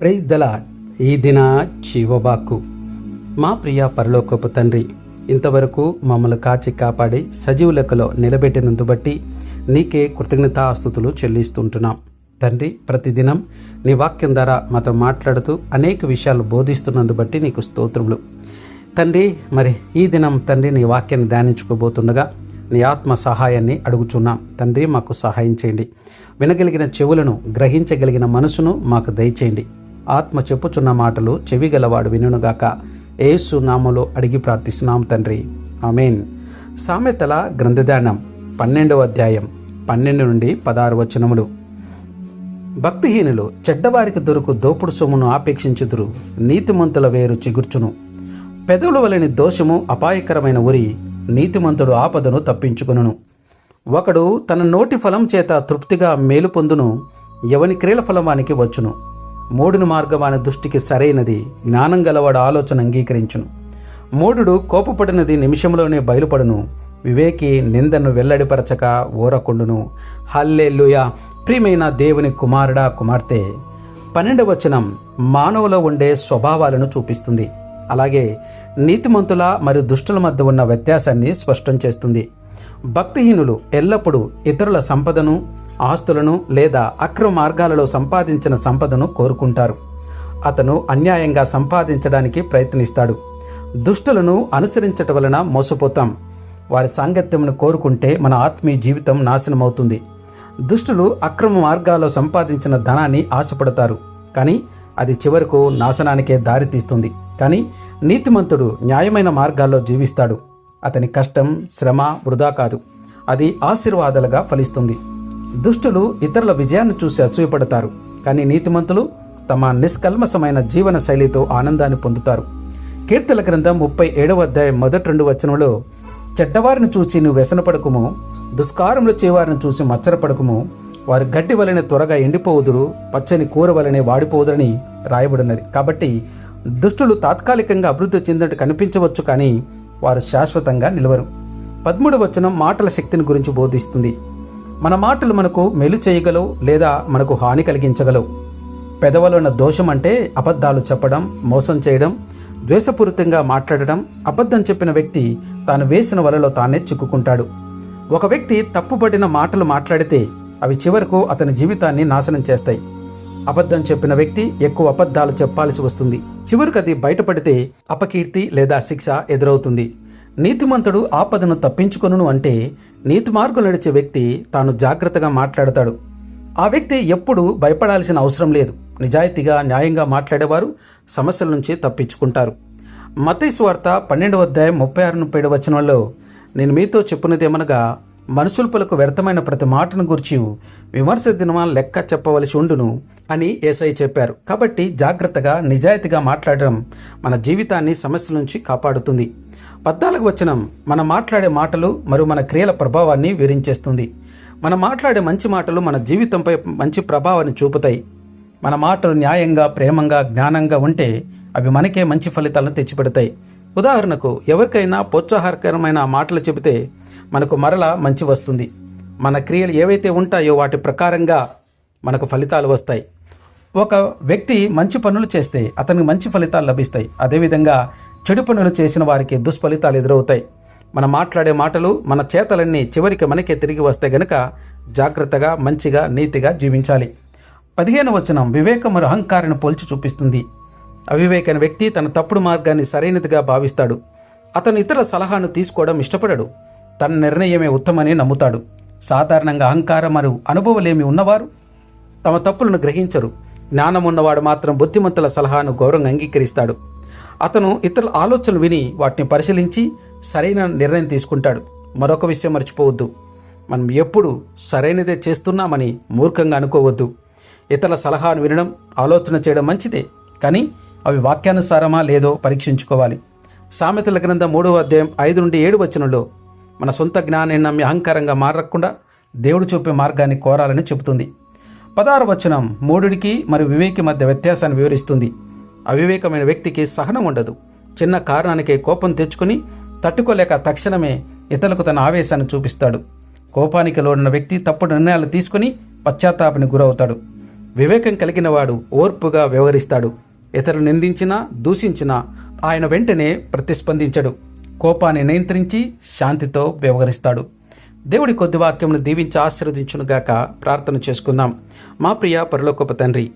Praise దల ఈ దిన చీవబాకు మా ప్రియ పరలోకపు తండ్రి ఇంతవరకు మమ్మల్ని కాచి కాపాడి సజీవ లెక్కలో నిలబెట్టినందు బట్టి నీకే కృతజ్ఞతాస్తుతులు చెల్లిస్తుంటున్నాం. తండ్రి ప్రతిదినం నీ వాక్యం ద్వారా మాతో మాట్లాడుతూ అనేక విషయాలు బోధిస్తున్నందు బట్టి నీకు స్తోత్రములు. తండ్రి మరి ఈ దినం తండ్రి నీ వాక్యాన్ని ధ్యానించుకోబోతుండగా నీ ఆత్మ సహాయాన్ని అడుగుచున్నాం. తండ్రి మాకు సహాయం చేయండి. వినగలిగిన చెవులను గ్రహించగలిగిన మనసును మాకు దయచేయండి. ఆత్మ చెప్పుచున్న మాటలు చెవి గలవాడు వినుగాక ఏసు నామలో అడిగి ప్రార్థిస్తున్నాం తండ్రి. ఆమెన్. సామెతల గ్రంథదానం పన్నెండవ అధ్యాయం పన్నెండు నుండి పదహారు వచనములు. భక్తిహీనులు చెడ్డవారికి దొరుకు దోపుడు సొమ్మును ఆపేక్షించుదురు నీతిమంతుల వేరు చిగుర్చును. పెదవుల వలని దోషము అపాయకరమైన ఉరి నీతిమంతుడు ఆపదను తప్పించుకును ఒకడు తన నోటి ఫలం చేత తృప్తిగా మేలు పొందును ఎవని క్రియల ఫలమానికి వచ్చును. మూడుని మార్గమాన దృష్టికి సరైనది జ్ఞానం గలవాడు ఆలోచన అంగీకరించును. మూఢుడు కోపపడినది నిమిషంలోనే బయలుపడును. వివేకి నిందను వెల్లడిపరచక ఊరకుండును. హల్లెల్లుయా ప్రియమైన దేవుని కుమారుడా కుమార్తె! పన్నెండవ వచనం మానవులో ఉండే స్వభావాలను చూపిస్తుంది. అలాగే నీతిమంతుల మరియు దుష్టుల మధ్య ఉన్న వ్యత్యాసాన్ని స్పష్టం చేస్తుంది. భక్తిహీనులు ఎల్లప్పుడూ ఇతరుల సంపదను ఆస్తులను లేదా అక్రమ మార్గాలలో సంపాదించిన సంపదను కోరుకుంటారు. అతను అన్యాయంగా సంపాదించడానికి ప్రయత్నిస్తాడు. దుష్టులను అనుసరించటం వలన మోసపోతాం. వారి సాంగత్యమును కోరుకుంటే మన ఆత్మీయ జీవితం నాశనమవుతుంది. దుష్టులు అక్రమ మార్గాల్లో సంపాదించిన ధనాన్ని ఆశపడతారు. కానీ అది చివరకు నాశనానికే దారితీస్తుంది. కానీ నీతిమంతుడు న్యాయమైన మార్గాల్లో జీవిస్తాడు. అతని కష్టం శ్రమ వృధా కాదు. అది ఆశీర్వాదాలుగా ఫలిస్తుంది. దుష్టులు ఇతరుల విజయాన్ని చూసి అసూయపడతారు. కానీ నీతిమంతులు తమ నిష్కల్మసమైన జీవన శైలితో ఆనందాన్ని పొందుతారు. కీర్తల గ్రంథం ముప్పై ఏడవ అధ్యాయం మొదటి రెండు వచనంలో చెడ్డవారిని చూచి నువ్వు వ్యసనపడకుము దుష్కారములు చేయవారిని చూసి మచ్చరపడకుము వారి గడ్డి వలన త్వరగా ఎండిపోవుదురు పచ్చని కూర వలనే వాడిపోవుదని రాయబడినది. కాబట్టి దుష్టులు తాత్కాలికంగా అభివృద్ధి చెందినట్టు కనిపించవచ్చు కానీ వారు శాశ్వతంగా నిలవరు. పదమూడు వచనం మాటల శక్తిని గురించి బోధిస్తుంది. మన మాటలు మనకు మేలు చేయగలవు లేదా మనకు హాని కలిగించగలవు. పెదవులో ఉన్న దోషం అంటే అబద్ధాలు చెప్పడం మోసం చేయడం ద్వేషపూరితంగా మాట్లాడడం అబద్ధం చెప్పిన వ్యక్తి తాను వేసిన వలలో తానే చిక్కుకుంటాడు. ఒక వ్యక్తి తప్పుపడిన మాటలు మాట్లాడితే అవి చివరకు అతని జీవితాన్ని నాశనం చేస్తాయి. అబద్ధం చెప్పిన వ్యక్తి ఎక్కువ అబద్ధాలు చెప్పాల్సి వస్తుంది. చివరికి అది బయటపడితే అపకీర్తి లేదా శిక్ష ఎదురవుతుంది. నీతిమంతుడు ఆపదను తప్పించుకొను అంటే నీతి నడిచే వ్యక్తి తాను జాగ్రత్తగా మాట్లాడతాడు. ఆ వ్యక్తి ఎప్పుడు భయపడాల్సిన అవసరం లేదు. నిజాయితీగా న్యాయంగా మాట్లాడేవారు సమస్యల నుంచి తప్పించుకుంటారు. మతైస్వార్త పన్నెండవ అధ్యాయం ముప్పై ఆరు ముప్పై ఏడు వచనంలో నేను మీతో చెప్పినదేమనగా మనుషులపులకు వ్యర్థమైన ప్రతి మాటను గురించి విమర్శ దినమా లెక్క చెప్పవలసి ఉండును అని ఏసై చెప్పారు. కాబట్టి జాగ్రత్తగా నిజాయితీగా మాట్లాడడం మన జీవితాన్ని సమస్యల నుంచి కాపాడుతుంది. పద్నాలుగు వచనం మనం మాట్లాడే మాటలు మరియు మన క్రియల ప్రభావాన్ని వివరించేస్తుంది మనం మాట్లాడే మంచి మాటలు మన జీవితంపై మంచి ప్రభావాన్ని చూపుతాయి. మన మాటలు న్యాయంగా ప్రేమంగా జ్ఞానంగా ఉంటే అవి మనకే మంచి ఫలితాలను తెచ్చిపెడతాయి. ఉదాహరణకు ఎవరికైనా ప్రోత్సాహకరమైన మాటలు చెబితే మనకు మరలా మంచి వస్తుంది. మన క్రియలు ఏవైతే ఉంటాయో వాటి ప్రకారంగా మనకు ఫలితాలు వస్తాయి. ఒక వ్యక్తి మంచి పనులు చేస్తే అతనికి మంచి ఫలితాలు లభిస్తాయి. అదేవిధంగా చెడు పనులు చేసిన వారికి దుష్ఫలితాలు ఎదురవుతాయి. మనం మాట్లాడే మాటలు మన చేతలన్నీ చివరికి మనకే తిరిగి వస్తే గనుక జాగ్రత్తగా మంచిగా నీతిగా జీవించాలి. పదిహేను వచనం వివేకం మరియు పోల్చి చూపిస్తుంది. అవివేకైన వ్యక్తి తన తప్పుడు మార్గాన్ని సరైనదిగా భావిస్తాడు. అతను ఇతరుల సలహాను తీసుకోవడం ఇష్టపడడు. తన నిర్ణయమే ఉత్తమని నమ్ముతాడు. సాధారణంగా అహంకారం మరియు అనుభవలేమి ఉన్నవారు తమ తప్పులను గ్రహించరు. జ్ఞానం ఉన్నవాడు మాత్రం బుద్ధిమంతుల సలహాను గౌరవంగా అంగీకరిస్తాడు. అతను ఇతరుల ఆలోచనలు విని వాటిని పరిశీలించి సరైన నిర్ణయం తీసుకుంటాడు. మరొక విషయం మర్చిపోవద్దు. మనం ఎప్పుడు సరైనదే చేస్తున్నామని మూర్ఖంగా అనుకోవద్దు. ఇతరుల సలహాను వినడం ఆలోచన చేయడం మంచిదే కానీ అవి వాక్యానుసారమా లేదో పరీక్షించుకోవాలి. సామెతల గ్రంథం మూడవ అధ్యాయం ఐదు నుండి ఏడు వచనంలో మన సొంత జ్ఞానాన్ని నమ్మి అహంకారంగా మారకుండా దేవుడు చూపే మార్గాన్ని కోరాలని చెబుతుంది. పదహారు వచనం మూడుడికి మరియు వివేకి మధ్య వ్యత్యాసాన్ని వివరిస్తుంది. అవివేకమైన వ్యక్తికి సహనం ఉండదు. చిన్న కారణానికే కోపం తెచ్చుకుని తట్టుకోలేక తక్షణమే ఇతరులకు తన ఆవేశాన్ని చూపిస్తాడు. కోపానికి లోడిన వ్యక్తి తప్పుడు నిర్ణయాలు తీసుకుని పశ్చాత్తాపానికి గురవుతాడు. వివేకం కలిగిన వాడు ఓర్పుగా వ్యవహరిస్తాడు. ఇతరులు నిందించినా దూషించినా ఆయన వెంటనే ప్రతిస్పందించడు. కోపాన్ని నియంత్రించి శాంతితో వ్యవహరిస్తాడు. దేవుడి కొద్ది వాక్యమును దీవించి ఆశీర్వదించునుగాక ప్రార్థన చేసుకుందాం. మా ప్రియ పరలోకపు తండ్రి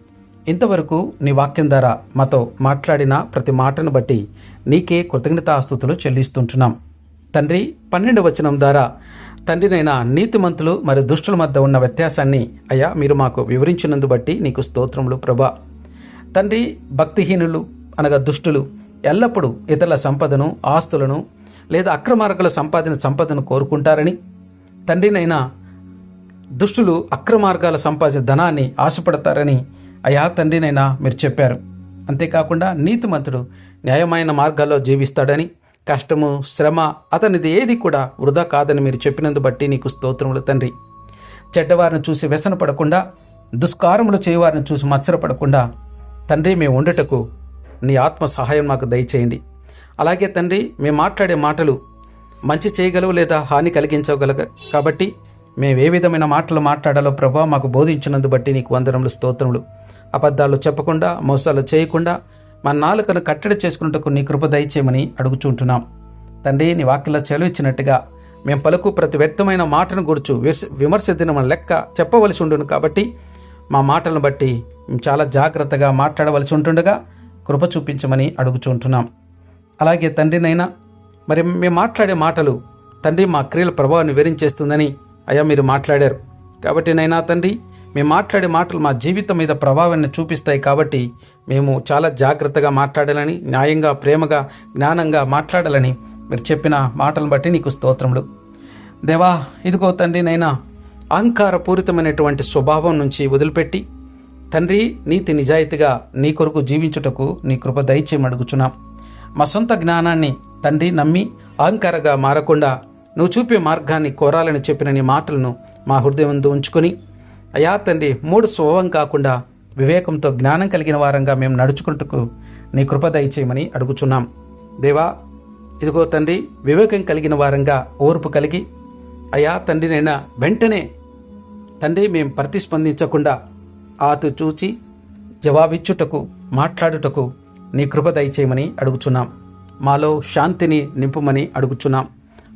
ఇంతవరకు నీ వాక్యం ద్వారా మాతో మాట్లాడిన ప్రతి మాటను బట్టి నీకే కృతజ్ఞతాస్తుతులు చెల్లిస్తుంటున్నాం. తండ్రి పన్నెండు వచనం ద్వారా తండ్రినైనా నీతిమంతులు మరియు దుష్టుల మధ్య ఉన్న వ్యత్యాసాన్ని అయ్యా మీరు మాకు వివరించినందు బట్టి నీకు స్తోత్రములు ప్రభా. తండ్రి భక్తిహీనులు అనగా దుష్టులు ఎల్లప్పుడూ ఇతరుల సంపదను ఆస్తులను లేదా అక్రమార్గల సంపాదన సంపదను కోరుకుంటారని తండ్రినైనా దుష్టులు అక్రమార్గాల సంపాదించిన ధనాన్ని ఆశపడతారని అయా తండ్రినైనా మీరు చెప్పారు. అంతేకాకుండా నీతిమంతుడు న్యాయమైన మార్గాల్లో జీవిస్తాడని కష్టము శ్రమ అతనిది ఏది కూడా వృధా కాదని మీరు చెప్పినందు బట్టి నీకు స్తోత్రములు తండ్రి. చెడ్డవారిని చూసి వ్యసన పడకుండా దుష్కారములు చేయవారిని చూసి మత్సరపడకుండా తండ్రి మేము ఉండటకు నీ ఆత్మ సహాయం మాకు దయచేయండి. అలాగే తండ్రి మేము మాట్లాడే మాటలు మంచి చేయగలవు లేదా హాని కలిగించగలగ కాబట్టి మేము ఏ విధమైన మాటలు మాట్లాడాలో ప్రభా మాకు బోధించినందు బట్టి నీకు వందనములు స్తోత్రములు. అబద్ధాలు చెప్పకుండా మోసాలు చేయకుండా మా నాలుకను కట్టడి చేసుకున్నట్టుకు నీ కృప దయచేయమని అడుగుచుంటున్నాం తండ్రి నీ చెలు ఇచ్చినట్టుగా మేము పలుకు ప్రతి వ్యక్తమైన మాటను గుర్చు విమర్శ దినమని లెక్క చెప్పవలసి ఉండును కాబట్టి మా మాటలను బట్టి మేము చాలా జాగ్రత్తగా మాట్లాడవలసి ఉంటుండగా కృప చూపించమని అడుగుచుంటున్నాం అలాగే తండ్రినైనా మరి మేము మాట్లాడే మాటలు తండ్రి మా క్రియల ప్రభావాన్ని వివరించేస్తుందని అయ్యా మీరు మాట్లాడారు. కాబట్టి నైనా తండ్రి మేము మాట్లాడే మాటలు మా జీవితం మీద ప్రభావాన్ని చూపిస్తాయి కాబట్టి మేము చాలా జాగ్రత్తగా మాట్లాడాలని న్యాయంగా ప్రేమగా జ్ఞానంగా మాట్లాడాలని మీరు చెప్పిన మాటలను బట్టి నీకు స్తోత్రములు. దేవా ఇదిగో తండ్రి నైనా అహంకారపూరితమైనటువంటి స్వభావం నుంచి వదిలిపెట్టి తండ్రి నీతి నిజాయితీగా నీ కొరకు జీవించుటకు నీ కృప దయచేయమడుగుచున్నాం అడుగుచున్నాం. మా సొంత జ్ఞానాన్ని తండ్రి నమ్మి అహంకారగా మారకుండా నువ్వు చూపే మార్గాన్ని కోరాలని చెప్పిన నీ మాటలను మా హృదయం ఉంచుకొని అయా తండ్రి మూడు స్వభావం కాకుండా వివేకంతో జ్ఞానం కలిగిన వారంగా మేము నడుచుకుంటకు నీ కృప దయచేయమని అడుగుచున్నాం. దేవా ఇదిగో తండ్రి వివేకం కలిగిన వారంగా ఓర్పు కలిగి అయా తండ్రినైనా వెంటనే తండ్రి మేము ప్రతిస్పందించకుండా ఆతు చూచి జవాబిచ్చుటకు మాట్లాడుటకు నీ కృప దయచేయమని అడుగుచున్నాం. మాలో శాంతిని నింపుమని అడుగుచున్నాం.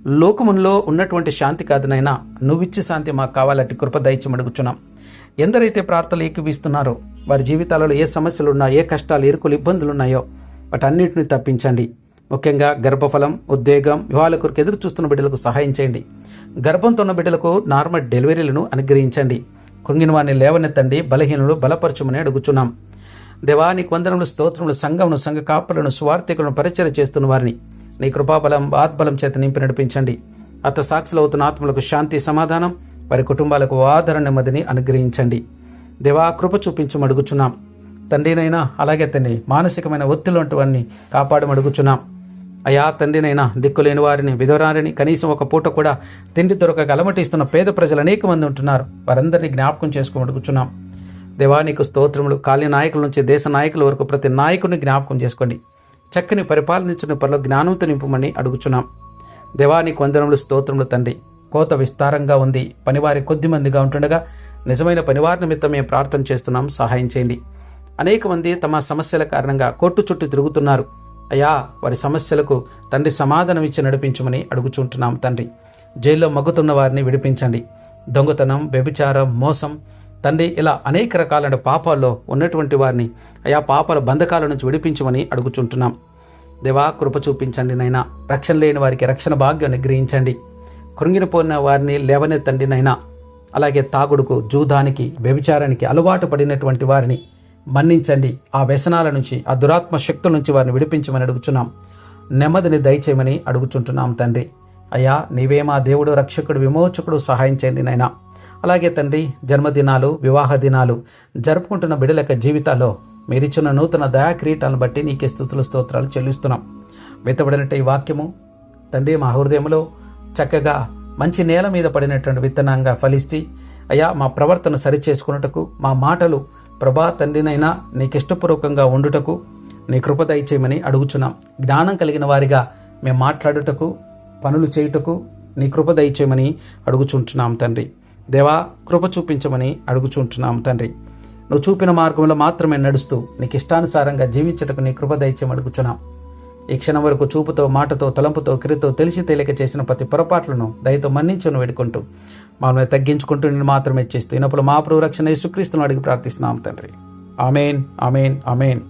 లోకములో ఉన్నటువంటి శాంతి కాదునైనా నువ్విచ్చే శాంతి మాకు కావాలంటే కృప దయచేయమని అడుగుచున్నాం. ఎందరైతే ప్రార్థనలు ఏకీవిస్తున్నారో వారి జీవితాలలో ఏ సమస్యలు ఉన్నా ఏ కష్టాలు ఇరుకులు ఇబ్బందులు ఉన్నాయో వాటన్నింటిని తప్పించండి. ముఖ్యంగా గర్భఫలం ఉద్వేగం వివాహాల కొరకు ఎదురు చూస్తున్న బిడ్డలకు సహాయం చేయండి. గర్భంతో ఉన్న బిడ్డలకు నార్మల్ డెలివరీలను అనుగ్రహించండి. కృంగిన వారిని లేవనెత్తండి బలహీనులు బలపరచుమని అడుగుచున్నాం. దేవానికి వందనములు స్తోత్రములు సంఘమును సంఘ కాపులను స్వార్థికులను పరిచయం చేస్తున్న వారిని నీ కృపాబలం ఆత్బలం చేత నింపి నడిపించండి. అత సాక్షులు అవుతున్న ఆత్మలకు శాంతి సమాధానం వారి కుటుంబాలకు ఆదరణ నెమ్మదిని అనుగ్రహించండి. దేవా కృప చూపించమడుగుచున్నాం తండ్రినైనా అలాగే తండ్రి మానసికమైన ఒత్తిడి వంటివన్నీ కాపాడమడుగుచున్నాం అయా తండ్రినైనా దిక్కులేని వారిని విధవరారిని కనీసం ఒక పూట కూడా తిండి దొరకక అలమటిస్తున్న పేద ప్రజలు అనేక మంది ఉంటున్నారు. వారందరినీ జ్ఞాపకం చేసుకోమడుగుచున్నాం దేవానికి స్తోత్రములు. కాళీ నాయకుల నుంచి దేశ నాయకుల వరకు ప్రతి నాయకుడిని జ్ఞాపకం చేసుకోండి. చక్కని పరిపాలనించిన పనులు జ్ఞానంతో నింపమని అడుగుచున్నాం. దేవానికి వందనములు స్తోత్రములు తండ్రి. కోత విస్తారంగా ఉంది. పనివారి కొద్ది మందిగా ఉంటుండగా నిజమైన పనివారి నిమిత్తం మేము ప్రార్థన చేస్తున్నాం. సహాయం చేయండి. అనేక మంది తమ సమస్యల కారణంగా కోర్టు చుట్టూ తిరుగుతున్నారు. అయ్యా వారి సమస్యలకు తండ్రి సమాధానం ఇచ్చి నడిపించమని అడుగుచుంటున్నాం తండ్రి. జైల్లో మగ్గుతున్న వారిని విడిపించండి. దొంగతనం వ్యభిచారం మోసం తండ్రి ఇలా అనేక రకాలైన పాపాల్లో ఉన్నటువంటి వారిని అయా పాపల బంధకాల నుంచి విడిపించమని అడుగుచుంటున్నాం. దేవా కృప చూపించండి నైనా రక్షణ లేని వారికి రక్షణ భాగ్యాన్ని గ్రహించండి కృంగిన పోయిన వారిని లేవనెత్తండి నైనా అలాగే తాగుడుకు జూదానికి వ్యభిచారానికి అలవాటు పడినటువంటి వారిని మన్నించండి. ఆ వ్యసనాల నుంచి ఆ దురాత్మ శక్తుల నుంచి వారిని విడిపించమని అడుగుచున్నాం. నెమ్మదిని దయచేయమని అడుగుచుంటున్నాం తండ్రి. అయ్యా నీవే మా దేవుడు రక్షకుడు విమోచకుడు సహాయం చేయండి నైనా అలాగే తండ్రి జన్మదినాలు వివాహ దినాలు జరుపుకుంటున్న యొక్క జీవితాల్లో మీరిచ్చిన నూతన దయాక్రీటాలను బట్టి నీకే స్థుతులు స్తోత్రాలు చెల్లిస్తున్నాం. విత్తబడినట్టు ఈ వాక్యము తండ్రి మా హృదయంలో చక్కగా మంచి నేల మీద పడినటువంటి విత్తనంగా ఫలిస్తే అయ్యా మా ప్రవర్తన సరిచేసుకున్నటకు మా మాటలు ప్రభా తండ్రినైనా నీకు ఇష్టపూర్వకంగా ఉండుటకు నీ కృప దయచేయమని అడుగుచున్నాం. జ్ఞానం కలిగిన వారిగా మేము మాట్లాడుటకు పనులు చేయుటకు నీ కృప దయచేయమని అడుగుచుంటున్నాం తండ్రి. దేవా కృప చూపించమని అడుగుచుంటున్నాం తండ్రి. నువ్వు చూపిన మార్గంలో మాత్రమే నడుస్తూ నీకు ఇష్టానుసారంగా జీవించటకు నీ కృప దయచేయం అడుగుచున్నాం. ఈ క్షణం వరకు చూపుతో మాటతో తలంపుతో క్రియతో తెలిసి తేలిక చేసిన ప్రతి పొరపాట్లను దయతో మన్నించను వేడుకుంటూ మమ్మల్ని తగ్గించుకుంటూ నేను మాత్రమే చేస్తూ ఇనప్పుడు మా ప్రభు రక్షణ యేసుక్రీస్తును అడిగి ప్రార్థిస్తున్నాం తండ్రి. Amen amen amen.